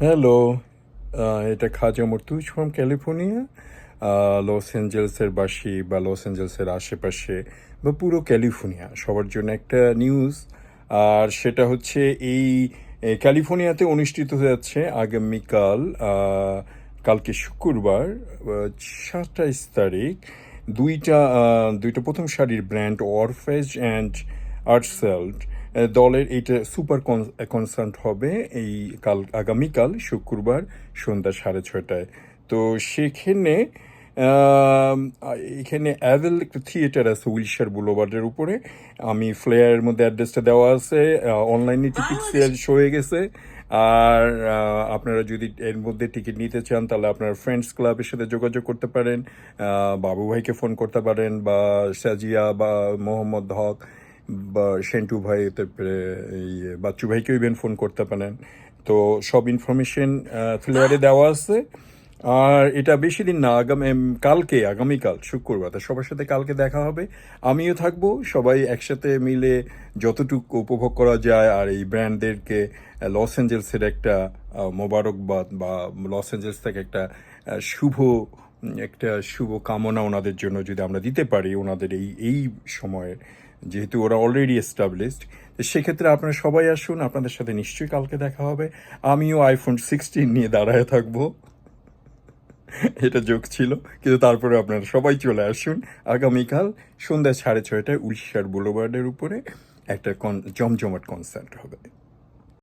Hello এটা Khaja Murtuz from California Los অ্যাঞ্জেলসের বাসী বা লস অ্যাঞ্জেলসের আশেপাশে বা পুরো ক্যালিফোর্নিয়া সবার জন্য একটা নিউজ আর সেটা হচ্ছে এই ক্যালিফোর্নিয়াতে অনুষ্ঠিত হয়ে যাচ্ছে আগামীকাল কালকে শুক্রবার সাতাইশ তারিখ, দুইটা দুইটা প্রথম শাড়ির ব্র্যান্ড অরফেজ অ্যান্ড আর্টসেল্ট দলের এইটা সুপার কনসার্ট হবে এই কাল আগামীকাল শুক্রবার সন্ধ্যা সাড়ে ছয়টায়। তো সেখানে এখানে অ্যাভেল একটা থিয়েটার আছে উইলশার বুলোবার্ডের উপরে। আমি ফ্লেয়ারের মধ্যে অ্যাড্রেসটা দেওয়া আছে অনলাইনে টিকিট সেল হয়ে গেছে। আর আপনারা যদি এর মধ্যে টিকিট নিতে চান তাহলে আপনার ফ্রেন্ডস ক্লাবের সাথে যোগাযোগ করতে পারেন। বাবু ভাইকে ফোন করতে পারেন বা সাজিয়া বা মোহাম্মদ হক বা সেন্টু ভাই, তারপরে এই বাচ্চু ভাইকেও ইভেন ফোন করতে পারেন। তো সব ইনফরমেশন ফ্লেয়ারে দেওয়া আছে। আর এটা বেশি দিন না, আগামী কালকে, আগামীকাল, শুক্রবার, তো সবার সাথে কালকে দেখা হবে। আমিও থাকব, সবাই একসাথে মিলে যতটুকু উপভোগ করা যায়, আর এই ব্র্যান্ডদেরকে লস অ্যাঞ্জেলসের একটা মোবারকবাদ বা লস অ্যাঞ্জেলস থেকে একটা শুভ একটা শুভ কামনা ওনাদের জন্য যদি আমরা দিতে পারি, ওনাদের এই এই সময়ে যেহেতু ওরা অলরেডি এস্টাবলিশড তো সেক্ষেত্রে আপনারা সবাই আসুন, আপনাদের সাথে নিশ্চয়ই কালকে দেখা হবে। আমিও আইফোন সিক্সটিন নিয়ে দাঁড়ায় থাকব। এটা যোগ ছিল, কিন্তু তারপরে আপনারা সবাই চলে আসুন। আগামীকাল সন্ধ্যা সাড়ে ছয়টায় উড়িষ্যার বুলোবার্ডের উপরে একটা কন জমজমাট কনসার্ট হবে।